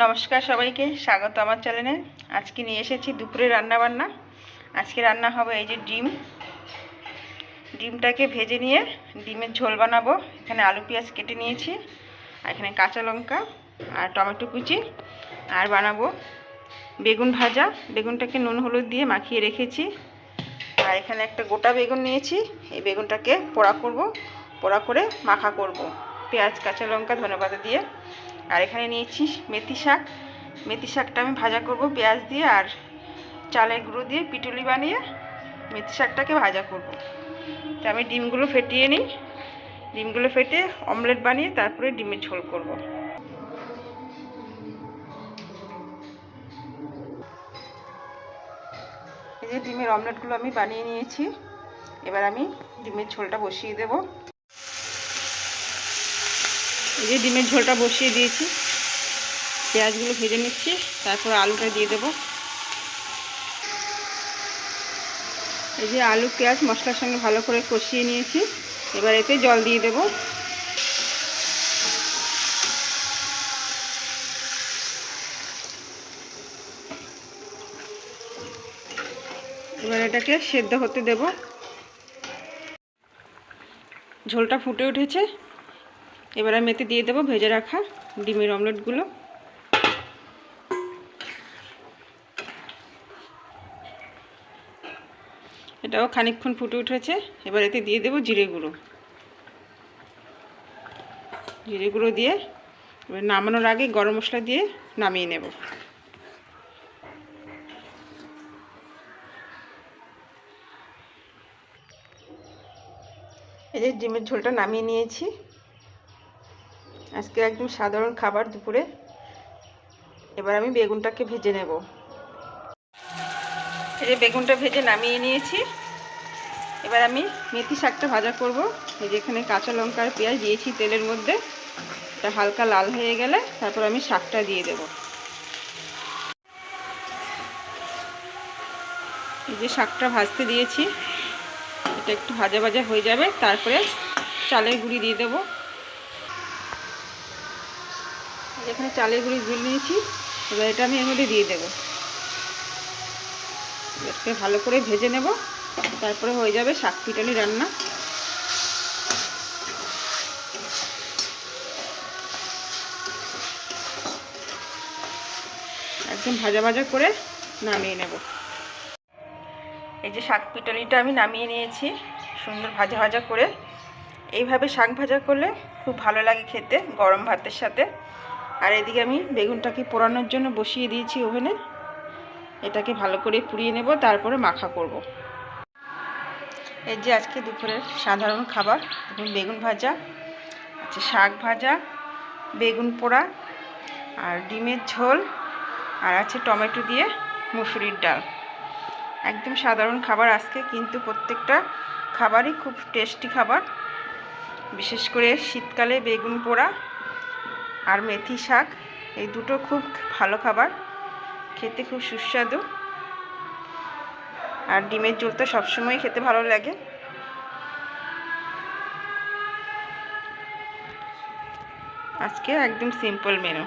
নমস্কার সবাইকে, স্বাগত আমার চ্যানেলে। আজকে নিয়ে এসেছি দুপুরে রান্না বান্না আজকে রান্না হবে এই যে ডিম। ডিমটাকে ভেজে নিয়ে ডিমের ঝোল বানাবো। এখানে আলু পেঁয়াজ কেটে নিয়েছি, আর এখানে কাঁচা লঙ্কা আর টমেটো কুচি, আর বানাবো বেগুন ভাজা। বেগুনটাকে নুন হলুদ দিয়ে মাখিয়ে রেখেছি। আর এখানে একটা গোটা বেগুন নিয়েছি। এই বেগুনটাকে পোড়া করব, পোড়া করে মাখা করব। পেঁয়াজ, কাঁচা লঙ্কা, ধনেপাতা দিয়ে। আর এখানে নিয়েছি মেথি শাক। মেথি শাকটা আমি ভাজা করব পেঁয়াজ দিয়ে আর চালের গুঁড়ো দিয়ে পিটুলি বানিয়ে মেথি শাকটাকে ভাজা করব। তো আমি ডিমগুলো ফেটিয়ে নিই। ডিমগুলো ফেটে অমলেট বানিয়ে তারপরে ডিমের ঝোল করব। এই যে ডিমের অমলেটগুলো আমি বানিয়ে নিয়েছি। এবার আমি ডিমের ঝোলটা বসিয়ে দেবো। এই যে ডিমের ঝোলটা বসিয়ে দিয়েছি। পেঁয়াজগুলো ভেজে নিচ্ছি, তারপর আলুটা দিয়ে দেবো। এই যে আলু, পেঁয়াজ মশলার সঙ্গে ভালো করে কষিয়ে নিয়েছি। এবার এতে জল দিয়ে দেব। এবার এটাকে সেদ্ধ হতে দেব। ঝোলটা ফুটে উঠেছে। এবার আমি এতে দিয়ে দেবো ভেজে রাখা ডিমের অমলেটগুলো। এটাও খানিকক্ষণ ফুটে উঠেছে। এবার এতে দিয়ে দেবো জিরে গুঁড়ো। জিরে গুঁড়ো দিয়ে এবার নামানোর আগে গরম মশলা দিয়ে নামিয়ে নেব। এই যে ডিমের ঝোলটা নামিয়ে নিয়েছি। আজকে একদম সাধারণ খাবার দুপুরে। এবার আমি বেগুনটাকে ভেজে নেব। এই বেগুনটা ভেজে নামিয়ে নিয়েছি। এবার আমি মেথি শাকটা ভাজা করব। এই যে এখানে কাঁচা লঙ্কা আর পেঁয়াজ দিয়েছি তেলের মধ্যে। এটা হালকা লাল হয়ে গেলে তারপর আমি শাকটা দিয়ে দেব। এই যে শাকটা ভাজতে দিয়েছি। এটা একটু ভাজা ভাজা হয়ে যাবে। তারপরে চালের গুঁড়ি দিয়ে দেবো। যেখানে চালের গুঁড়ি গুলে নিয়েছি। এবার এটা আমি এর মধ্যে দিয়ে দেবো। এটাকে ভালো করে ভেজে নেব। তারপরে হয়ে যাবে শাক পিটালি রান্না। একদম ভাজা ভাজা করে নামিয়ে নেব। এই যে শাক পিটালিটা আমি নামিয়ে নিয়েছি, সুন্দর ভাজা ভাজা করে। এইভাবে শাক ভাজা করলে খুব ভালো লাগে খেতে, গরম ভাতের সাথে। আর এদিকে আমি বেগুনটাকে পোড়ানোর জন্য বসিয়ে দিয়েছি ওভেনে। এটাকে ভালো করে পুড়িয়ে নেব, তারপরে মাখা করব। এই যে আজকে দুপুরের সাধারণ খাবার বেগুন ভাজা আচ্ছা শাক ভাজা, বেগুন পোড়া, আর ডিমের ঝোল, আর আছে টমেটো দিয়ে মুসুরির ডাল। একদম সাধারণ খাবার আজকে, কিন্তু প্রত্যেকটা খাবারই খুব টেস্টি খাবার। বিশেষ করে শীতকালে বেগুন পোড়া আর মেথি শাক, এই দুটো খুব ভালো খাবার। খেতে খুব সুস্বাদু। আর ডিমের ঝোল তো সবসময় খেতে ভালো লাগে। আজকে একদম সিম্পল মেনু